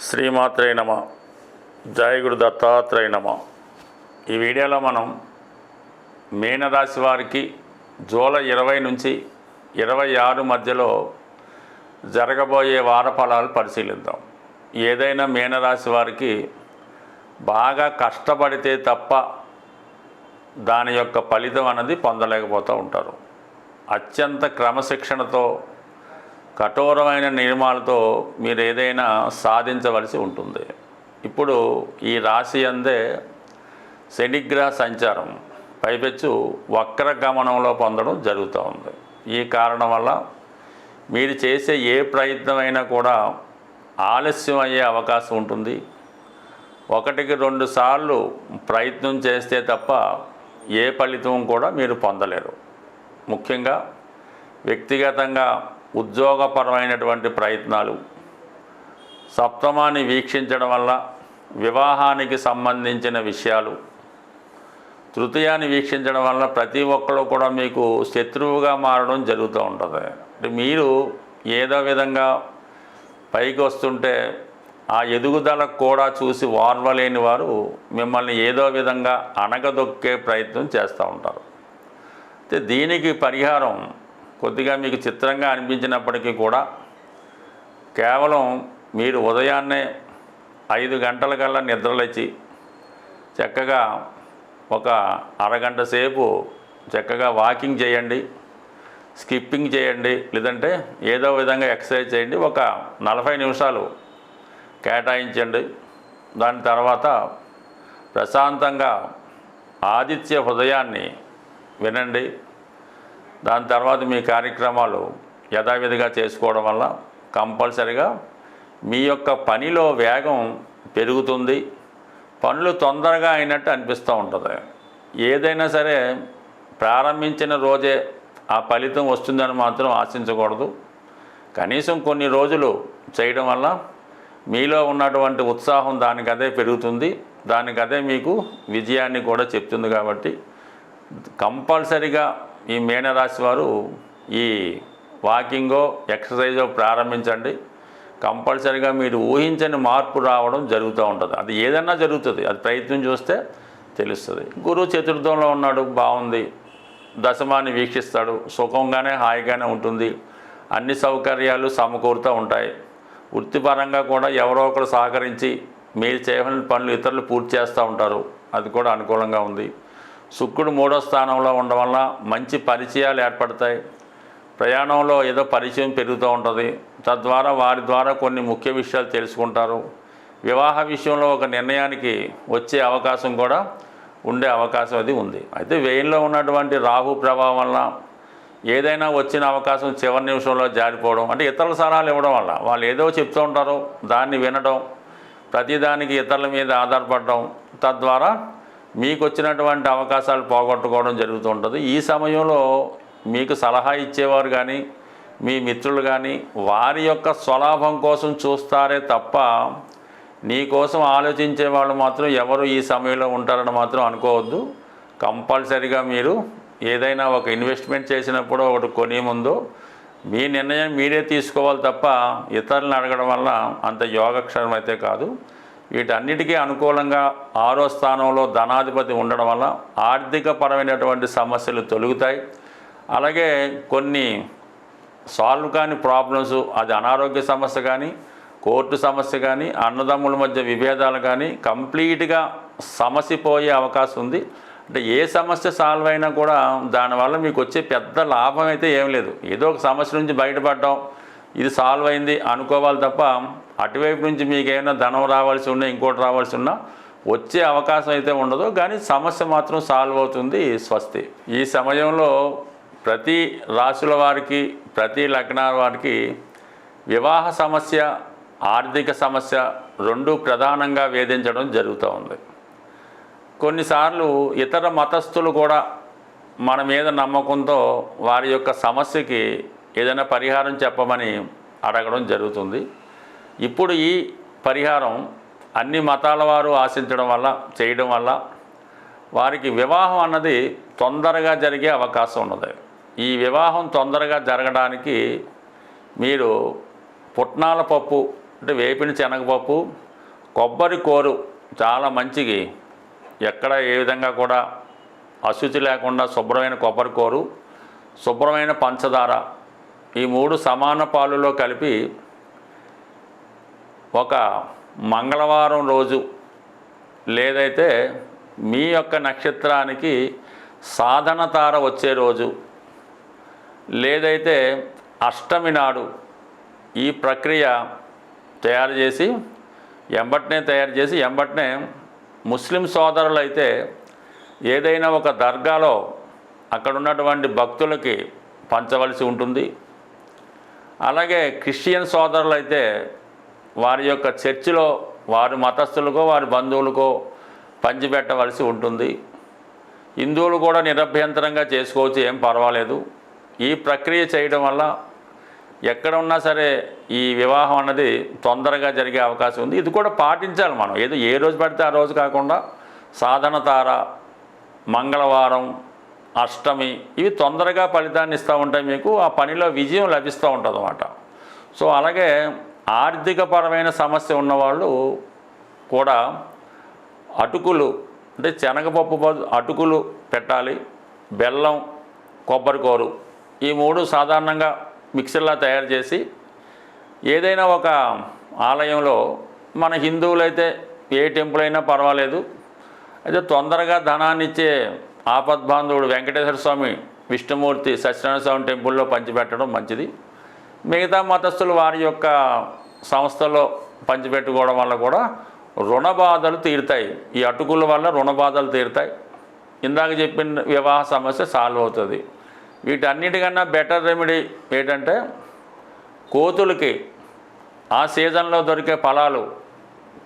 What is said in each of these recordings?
శ్రీమాత్రే నమ. జయ గురు దత్తాత్రేయ నమ. ఈ వీడియోలో మనం మీనరాశి వారికి జూలై ఇరవై నుంచి ఇరవై ఆరు మధ్యలో జరగబోయే వార ఫలాలు పరిశీలిద్దాం. ఏదైనా మీనరాశి వారికి బాగా కష్టపడితే తప్ప దాని యొక్క ఫలితం అనేది పొందలేకపోతూ ఉంటారు. అత్యంత క్రమశిక్షణతో కఠోరమైన నియమాలతో మీరు ఏదైనా సాధించవలసి ఉంటుంది. ఇప్పుడు ఈ రాశి అందే శనిగ్రహ సంచారం పైపెచ్చు వక్ర గమనంలో పొందడం జరుగుతూ ఉంది. ఈ కారణం వల్ల మీరు చేసే ఏ ప్రయత్నమైనా కూడా ఆలస్యం అయ్యే అవకాశం ఉంటుంది. ఒకటికి రెండు సార్లు ప్రయత్నం చేస్తే తప్ప ఏ ఫలితం కూడా మీరు పొందలేరు. ముఖ్యంగా వ్యక్తిగతంగా ఉద్యోగపరమైనటువంటి ప్రయత్నాలు. సప్తమాన్ని వీక్షించడం వల్ల వివాహానికి సంబంధించిన విషయాలు. తృతీయాన్ని వీక్షించడం వల్ల ప్రతి ఒక్కరు కూడా మీకు శత్రువుగా మారడం జరుగుతూ ఉంటుంది. అంటే మీరు ఏదో విధంగా పైకి వస్తుంటే ఆ ఎదుగుదలకు కూడా చూసి వార్వలేని వారు మిమ్మల్ని ఏదో విధంగా అణగదొక్కే ప్రయత్నం చేస్తూ ఉంటారు. అయితే దీనికి పరిహారం కొద్దిగా మీకు చిత్రంగా అనిపించినప్పటికీ కూడా కేవలం మీరు ఉదయాన్నే ఐదు గంటల కల్లా నిద్రలేచి చక్కగా ఒక అరగంట సేపు చక్కగా వాకింగ్ చేయండి స్కిప్పింగ్ చేయండి లేదంటే ఏదో విధంగా ఎక్సర్సైజ్ చేయండి ఒక నలభై నిమిషాలు కేటాయించండి. దాని తర్వాత ప్రశాంతంగా ఆదిత్య హృదయాన్ని వినండి. దాని తర్వాత మీ కార్యక్రమాలు యథావిధిగా చేసుకోవడం వల్ల కంపల్సరిగా మీ యొక్క పనిలో వేగం పెరుగుతుంది. పనులు తొందరగా అయినట్టు అనిపిస్తూ ఉంటుంది. ఏదైనా సరే ప్రారంభించిన రోజే ఆ ఫలితం వస్తుందని మాత్రం ఆశించకూడదు. కనీసం కొన్ని రోజులు చేయడం వల్ల మీలో ఉన్నటువంటి ఉత్సాహం దానికదే పెరుగుతుంది. దానికదే మీకు విజయాన్ని కూడా చెప్తుంది కాబట్టి కంపల్సరిగా ఈ మీనరాశి వారు ఈ వాకింగో ఎక్సర్సైజో ప్రారంభించండి. కంపల్సరిగా మీరు ఊహించని మార్పు రావడం జరుగుతూ ఉంటుంది. అది ఏదన్నా జరుగుతుంది. అది ప్రయత్నం చూస్తే తెలుస్తుంది. గురువు చతుర్థంలో ఉన్నాడు బాగుంది. దశమాన్ని వీక్షిస్తాడు. సుఖంగానే హాయిగానే ఉంటుంది. అన్ని సౌకర్యాలు సమకూరుతూ ఉంటాయి. వృత్తిపరంగా కూడా ఎవరో ఒకరు సహకరించి మీరు చేయవలసిన పనులు ఇతరులు పూర్తి చేస్తూ ఉంటారు. అది కూడా అనుకూలంగా ఉంది. శుక్రుడు మూడో స్థానంలో ఉండడం వల్ల మంచి పరిచయాలు ఏర్పడతాయి. ప్రయాణంలో ఏదో పరిచయం పెరుగుతూ ఉంటుంది. తద్వారా వారి ద్వారా కొన్ని ముఖ్య విషయాలు తెలుసుకుంటారు. వివాహ విషయంలో ఒక నిర్ణయానికి వచ్చే అవకాశం కూడా ఉండే అవకాశం అది ఉంది. అయితే వేయంలో ఉన్నటువంటి రాహు ప్రభావం వల్ల ఏదైనా వచ్చిన అవకాశం చివరి నిమిషంలో జారిపోవడం అంటే ఇతరుల సలహాలు ఇవ్వడం వల్ల వాళ్ళు ఏదో చెప్తూ ఉంటారు దాన్ని వినడం ప్రతిదానికి ఇతరుల మీద ఆధారపడడం తద్వారా మీకు వచ్చినటువంటి అవకాశాలు పోగొట్టుకోవడం జరుగుతూ ఉంటుంది. ఈ సమయంలో మీకు సలహా ఇచ్చేవారు కానీ మీ మిత్రులు కానీ వారి యొక్క స్వలాభం కోసం చూస్తారే తప్ప నీ కోసం ఆలోచించే వాళ్ళు మాత్రం ఎవరు ఈ సమయంలో ఉంటారని మాత్రం అనుకోవద్దు. కంపల్సరిగా మీరు ఏదైనా ఒక ఇన్వెస్ట్మెంట్ చేసినప్పుడు ఒకటి కొని ముందు మీ నిర్ణయం మీరే తీసుకోవాలి తప్ప ఇతరులను అడగడం వల్ల అంత యోగక్షరం అయితే కాదు. వీటన్నిటికీ అనుకూలంగా ఆరో స్థానంలో ధనాధిపతి ఉండడం వల్ల ఆర్థికపరమైనటువంటి సమస్యలు తొలుగుతాయి. అలాగే కొన్ని సాల్వ్ కాని ప్రాబ్లమ్స్ అది అనారోగ్య సమస్య కానీ కోర్టు సమస్య కానీ అన్నదమ్ముల మధ్య విభేదాలు కానీ కంప్లీట్గా సమసిపోయే అవకాశం ఉంది. అంటే ఏ సమస్య సాల్వ్ అయినా కూడా దానివల్ల మీకు వచ్చే పెద్ద లాభం అయితే ఏం లేదు. ఏదో ఒక సమస్య నుంచి బయటపడడం ఇది సాల్వ్ అయింది అనుకోవాలి తప్ప అటువైపు నుంచి మీకు ఏమైనా ధనం రావాల్సి ఉన్నా ఇంకోటి రావాల్సి ఉన్నా వచ్చే అవకాశం అయితే ఉండదు కానీ సమస్య మాత్రం సాల్వ్ అవుతుంది స్వస్తి. ఈ సమయంలో ప్రతి రాశుల వారికి ప్రతి లగ్నాల వారికి వివాహ సమస్య ఆర్థిక సమస్య రెండు ప్రధానంగా వేధించడం జరుగుతూ ఉంది. కొన్నిసార్లు ఇతర మతస్థులు కూడా మన మీద నమ్మకంతో వారి యొక్క సమస్యకి ఏదైనా పరిహారం చెప్పమని అడగడం జరుగుతుంది. ఇప్పుడు ఈ పరిహారం అన్ని మతాల వారు ఆశించడం వల్ల చేయడం వల్ల వారికి వివాహం అన్నది తొందరగా జరిగే అవకాశం ఉన్నది. ఈ వివాహం తొందరగా జరగడానికి మీరు పుట్నాల పప్పు అంటే వేపిన శనగపప్పు కొబ్బరి కోరు చాలా మంచిది. ఎక్కడ ఏ విధంగా కూడా అశుచి లేకుండా శుభ్రమైన కొబ్బరి కోరు శుభ్రమైన పంచదార ఈ మూడు సమాన పాలులో కలిపి ఒక మంగళవారం రోజు లేదైతే మీ యొక్క నక్షత్రానికి సాధన తార వచ్చే రోజు. లేదైతే అష్టమి నాడు ఈ ప్రక్రియ తయారు చేసి ఎంబట్నే తయారు చేసి ఎంబట్నే ముస్లిం సోదరులు అయితే ఏదైనా ఒక దర్గాలో అక్కడ ఉన్నటువంటి భక్తులకి పంచవలసి ఉంటుంది. అలాగే క్రిస్టియన్ సోదరులు అయితే వారి యొక్క చర్చిలో వారి మతస్థులకో వారి బంధువులకో పంచిపెట్టవలసి ఉంటుంది. హిందువులు కూడా నిరభ్యంతరంగా చేసుకోవచ్చు ఏం పర్వాలేదు. ఈ ప్రక్రియ చేయడం వల్ల ఎక్కడ ఉన్నా సరే ఈ వివాహం అన్నది తొందరగా జరిగే అవకాశం ఉంది. ఇది కూడా పాటించాలి మనం. ఏదో ఏ రోజు పడితే ఆ రోజు కాకుండా సాధన తార మంగళవారం అష్టమి ఇవి తొందరగా ఫలితాన్ని ఇస్తూ ఉంటాయి మీకు. ఆ పనిలో విజయం లభిస్తూ ఉంటుంది అన్నమాట సో అలాగే ఆర్థికపరమైన సమస్య ఉన్నవాళ్ళు కూడా అటుకులు అంటే శనగపప్పు అటుకులు పెట్టాలి బెల్లం కొబ్బరికూరు ఈ మూడు సాధారణంగా మిక్సర్లా తయారు చేసి ఏదైనా ఒక ఆలయంలో మన హిందువులైతే ఏ టెంపుల్ అయినా పర్వాలేదు. అయితే తొందరగా ధనాన్ని ఇచ్చే ఆపద్బాంధవుడు వెంకటేశ్వర స్వామి విష్ణుమూర్తి సత్యనారాయణ స్వామి టెంపుల్లో పంచిపెట్టడం మంచిది. మిగతా మతస్థులు వారి యొక్క సంస్థలో పంచిపెట్టుకోవడం వల్ల కూడా రుణ బాధలు తీరుతాయి. ఈ అటుకుల వల్ల రుణ బాధలు తీరుతాయి. ఇందాక చెప్పిన వివాహ సమస్య సాల్వ్ అవుతుంది. వీటన్నిటికన్నా బెటర్ రెమెడీ ఏంటంటే కోతులకి ఆ సీజన్లో దొరికే ఫలాలు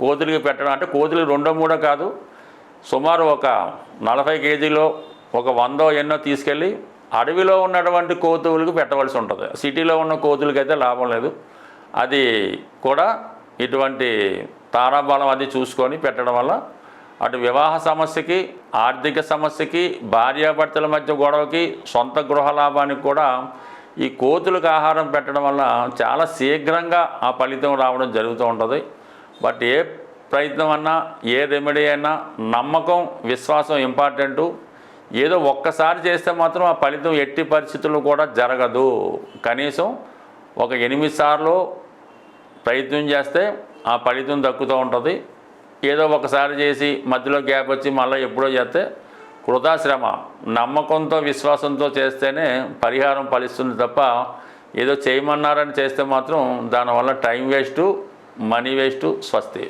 కోతులకి పెట్టడం. అంటే కోతులకి రెండో మూడో కాదు సుమారు ఒక నలభై కేజీలో ఒక వందో ఎన్నో తీసుకెళ్ళి అడవిలో ఉన్నటువంటి కోతువులకు పెట్టవలసి ఉంటుంది. సిటీలో ఉన్న కోతులకి అయితే లాభం లేదు. అది కూడా ఇటువంటి తారాబలం అది చూసుకొని పెట్టడం వల్ల అటు వివాహ సమస్యకి ఆర్థిక సమస్యకి భార్యాభర్తల మధ్య గొడవకి సొంత గృహ లాభానికి కూడా ఈ కోతులకు ఆహారం పెట్టడం వల్ల చాలా శీఘ్రంగా ఆ ఫలితం రావడం జరుగుతూ ఉంటుంది. బట్ ఏ ప్రయత్నం అన్నా ఏ రెమెడీ అయినా నమ్మకం విశ్వాసం ఇంపార్టెంటు ఏదో ఒక్కసారి చేస్తే మాత్రం ఆ ఫలితం ఎట్టి పరిస్థితుల్లో కూడా జరగదు. కనీసం ఒక ఎనిమిది సార్లు ప్రయత్నం చేస్తే ఆ ఫలితం దక్కుతూ ఉంటుంది. ఏదో ఒకసారి చేసి మధ్యలో గ్యాప్ వచ్చి మళ్ళీ ఎప్పుడో చేస్తే కృతాశ్రమ నమ్మకంతో విశ్వాసంతో చేస్తేనే పరిహారం ఫలిస్తుంది తప్ప ఏదో చేయమన్నారని చేస్తే మాత్రం దానివల్ల టైం వేస్టు మనీ వేస్టు స్వస్తి.